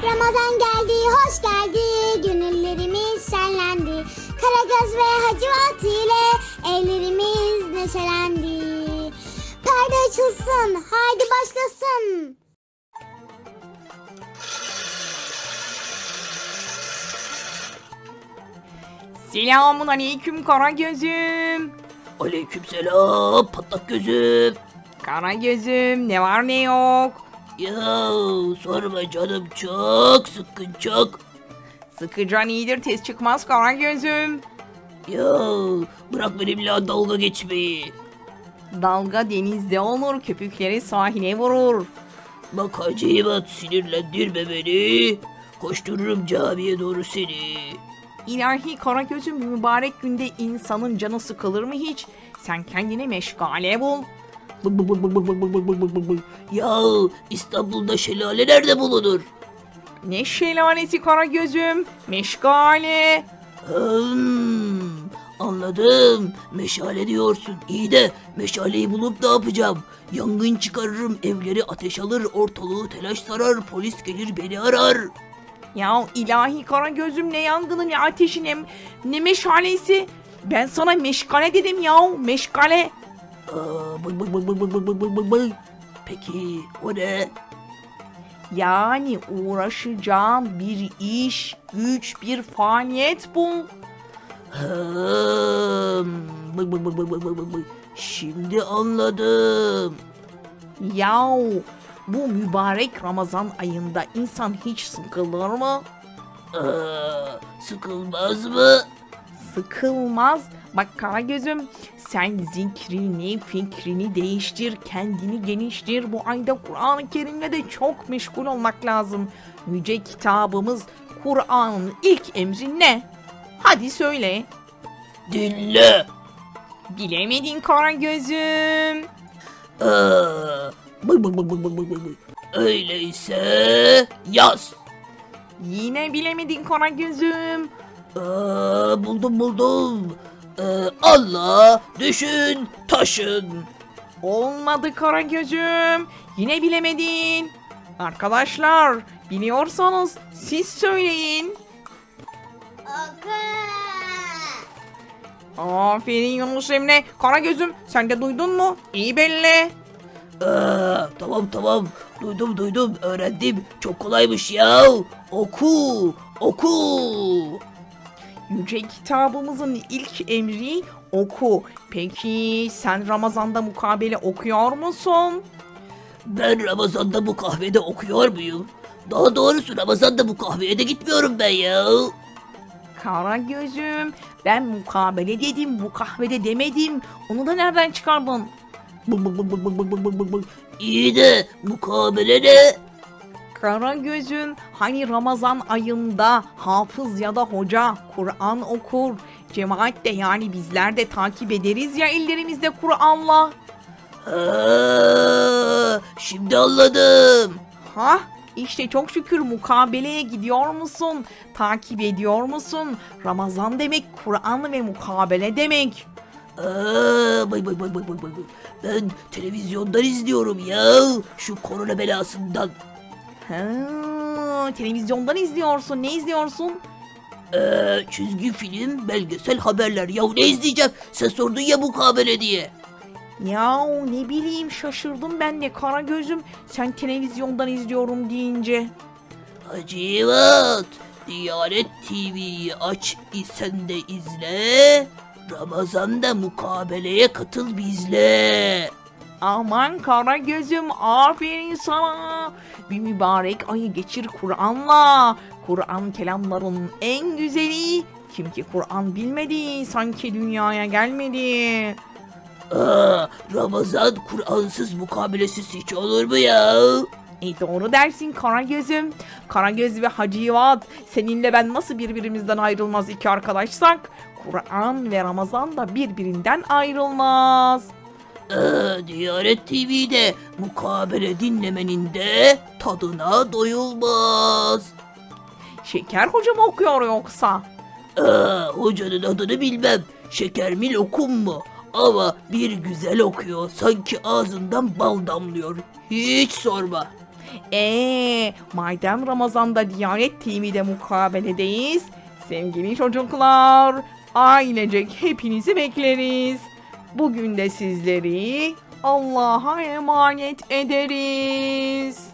Ramazan geldi, hoş geldi, gönüllerimiz şenlendi. Karagöz ve Hacivat ile evlerimiz neşelendi. Perde açılsın, haydi başlasın. Selamun aleyküm kara gözüm. Aleykümselam patlak gözüm. Kara gözüm ne var ne yok. Ya sorma canım çok sıkkın çok. Sıkıcan iyidir tez çıkmaz kara gözüm. Ya bırak benimle dalga geçmeyi. Dalga denizde olur köpükleri sahile vurur. Bak Hacivat sinirlendirme beni. Koştururum camiye doğru seni. İlahi kara gözüm mübarek günde insanın canı sıkılır mı hiç? Sen kendine meşgale bul. Bı- bı- bı- bı- bı- bı- bı- bı- bı- bı- bı. Ya İstanbul'da şelale nerede bulunur? Ne şelalesi kara gözüm? Meşgale. Hmm, anladım. Meşale diyorsun. İyi de meşaleyi bulup ne yapacağım? Yangın çıkarırım, evleri ateş alır, ortalığı telaş sarar, polis gelir beni arar. Ya ilahi kara gözüm ne yangını ne ateşi ne, ne meşalesi. Ben sana meşgale dedim ya meşgale. Aa, bıy bıy bıy bıy bıy bıy bıy bıy bıy. Peki o ne? Yani uğraşacağım bir iş, güç, bir faaliyet bul. Hmm, bıy bıy bıy bıy bıy bıy bıy bıy. Şimdi anladım. Yahu bu mübarek Ramazan ayında insan hiç sıkılır mı? Aa, sıkılmaz mı? Sıkılmaz. Bak Karagöz'üm sen zikrini, fikrini değiştir, kendini geliştir. Bu ayda Kur'an-ı Kerim'le de çok meşgul olmak lazım. Yüce kitabımız Kur'an'ın ilk emri ne? Hadi söyle. Dinle. Bilemedin. Aa, bıy bıy bıy. Öyleyse yaz. Yine bilemedin Karagöz'üm. Aa, buldum buldum. Ee, Allah düşün taşın. Olmadı Karagöz'üm. Yine bilemedin. Arkadaşlar biliyorsanız siz söyleyin. Aferin Yunus Emre. Karagöz'üm sen de duydun mu? İyi belli. Aa, tamam tamam duydum duydum öğrendim çok kolaymış ya. Oku oku. Yüce kitabımızın ilk emri oku. Peki sen Ramazan'da mukabele okuyor musun? Ben Ramazan'da bu kahvede okuyor muyum? Daha doğrusu Ramazan'da bu kahveye de gitmiyorum ben ya. Kara gözüm ben mukabele dedim bu kahvede demedim. Onu da nereden çıkardın? İyi de mukabele ne? Kara gözün hani Ramazan ayında hafız ya da hoca Kur'an okur. Cemaat de yani bizler de takip ederiz ya ellerimizde Kur'an'la. Şimdi anladım. Ha işte çok şükür mukabeleye gidiyor musun? Takip ediyor musun? Ramazan demek Kur'an ve mukabele demek. Aa, bay bay bay bay bay. bay. Ben televizyondan izliyorum ya. Şu korona belasından. Ha, televizyondan izliyorsun. Ne izliyorsun? Ee, çizgi film, belgesel, haberler. Ya ne izleyeceğim? Sen sordun ya mukabele diye. Ya ne bileyim şaşırdım ben de kara gözüm. Sen televizyondan izliyorum deyince. Hacivat, Diyanet TV'yi aç, sen de izle. Ramazan'da mukabeleye katıl bizle. Aman kara gözüm aferin sana. Bir mübarek ayı geçir Kur'an'la. Kur'an kelamların en güzeli. Kim ki Kur'an bilmedi sanki dünyaya gelmedi. Aa, Ramazan Kur'ansız mukabelesiz hiç olur mu ya? E doğru dersin kara gözüm. Kara göz ve Hacivat seninle ben nasıl birbirimizden ayrılmaz iki arkadaşsak Kur'an ve Ramazan da birbirinden ayrılmaz. Aa, Diyanet TV'de mukabele dinlemenin de tadına doyulmaz. Şeker hoca mı okuyor yoksa? Aa, hocanın adını bilmem. Şeker mi lokum mu? Ama bir güzel okuyor. Sanki ağzından bal damlıyor. Hiç sorma. Eee madem Ramazan'da Diyanet TV'de mukabeledeyiz. Sevgili çocuklar ailecek hepinizi bekleriz. Bugün de sizleri Allah'a emanet ederiz.